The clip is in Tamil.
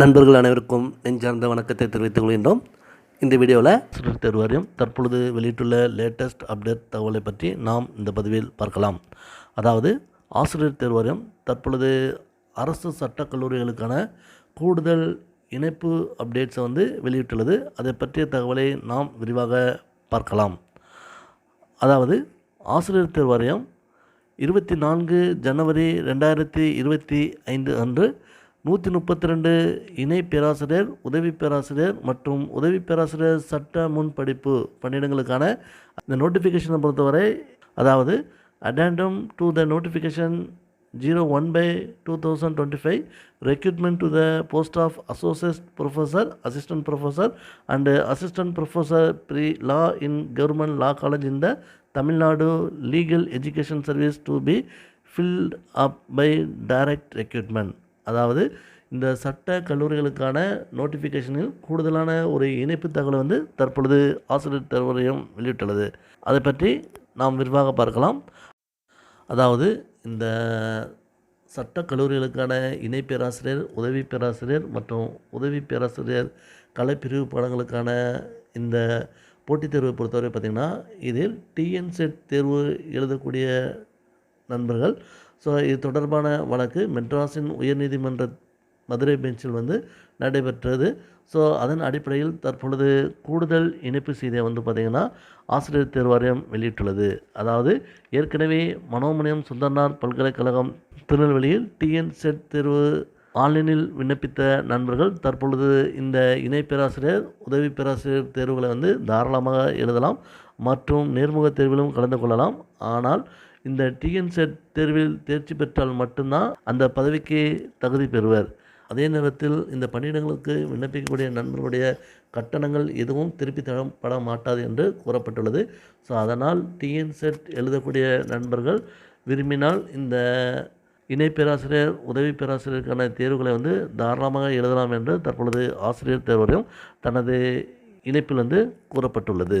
நண்பர்கள் அனைவருக்கும் நெஞ்சார்ந்த வணக்கத்தை தெரிவித்துக் கொள்கின்றோம். இந்த வீடியோவில் சிறு தேர்வாரியம் தற்பொழுது வெளியிட்டுள்ள லேட்டஸ்ட் அப்டேட் தகவலை பற்றி நாம் இந்த பதிவில் பார்க்கலாம். அதாவது ஆசிரியர் தேர்வாரியம் தற்பொழுது அரசு சட்டக் கல்லூரிகளுக்கான கூடுதல் இணைப்பு அப்டேட்ஸை வந்து வெளியிட்டுள்ளது. அதை பற்றிய தகவலை நாம் விரிவாக பார்க்கலாம். அதாவது ஆசிரியர் தேர்வு வாரியம் இருபத்தி நான்கு ஜனவரி ரெண்டாயிரத்தி இருபத்தி ஐந்து அன்று நூற்றி முப்பத்தி ரெண்டு இணை பேராசிரியர் உதவி பேராசிரியர் மற்றும் உதவி பேராசிரியர் சட்ட முன் படிப்பு பணியிடங்களுக்கான இந்த நோட்டிஃபிகேஷனை பொறுத்தவரை அதாவது addendum to the notification zero one by two thousand twenty five recruitment to the post of associate professor assistant professor and assistant professor pre law in government law college in the Tamil Nadu legal education service to be filled up by direct recruitment அதாவது இந்த சட்ட கல்லூரிகளுக்கான நோட்டிஃபிகேஷனில் கூடுதலான ஒரு இணைப்பு தகவலை வந்து தற்பொழுது ஆசிரியர் தேர்வரையும் வெளியிட்டுள்ளது. அதை பற்றி நாம் விரிவாக பார்க்கலாம். அதாவது இந்த சட்ட கல்லூரிகளுக்கான இணை பேராசிரியர் உதவி பேராசிரியர் மற்றும் உதவி பேராசிரியர் கலைப்பிரிவு பாடங்களுக்கான இந்த போட்டித் தேர்வை பொறுத்தவரை பார்த்திங்கன்னா இதில் டிஎன்செட் தேர்வு எழுதக்கூடிய நண்பர்கள் ஸோ இது தொடர்பான வழக்கு மெட்ராஸின் உயர்நீதிமன்ற மதுரை பெஞ்சில் வந்து நடைபெற்றது. ஸோ அதன் அடிப்படையில் தற்பொழுது கூடுதல் இணைப்பு செய்தியை வந்து பார்த்திங்கன்னா ஆசிரியர் தேர்வாரியம் வெளியிட்டுள்ளது. அதாவது ஏற்கனவே மனோமணியம் சுந்தர்னார் பல்கலைக்கழகம் திருநெல்வேலியில் டிஎன் செட் தேர்வு ஆன்லைனில் விண்ணப்பித்த நண்பர்கள் தற்பொழுது இந்த இணை பேராசிரியர் உதவி பேராசிரியர் தேர்வுகளை வந்து தாராளமாக எழுதலாம். மற்றும் நேர்முக தேர்விலும் கலந்து கொள்ளலாம். ஆனால் இந்த டிஎன்செட் தேர்வில் தேர்ச்சி பெற்றால் மட்டும்தான் அந்த பதவிக்கு தகுதி பெறுவர். அதே நேரத்தில் இந்த பணியிடங்களுக்கு விண்ணப்பிக்கக்கூடிய நண்பர்களுடைய கட்டணங்கள் எதுவும் திருப்பி தரப்பட மாட்டாது என்று கூறப்பட்டுள்ளது. ஸோ அதனால் டிஎன்செட் எழுதக்கூடிய நண்பர்கள் விரும்பினால் இந்த இணை பேராசிரியர் உதவி பேராசிரியருக்கான தேர்வுகளை வந்து தாராளமாக எழுதலாம் என்று தற்பொழுது ஆசிரியர் தேர்வரையும் தனது இணைப்பில் வந்து கூறப்பட்டுள்ளது.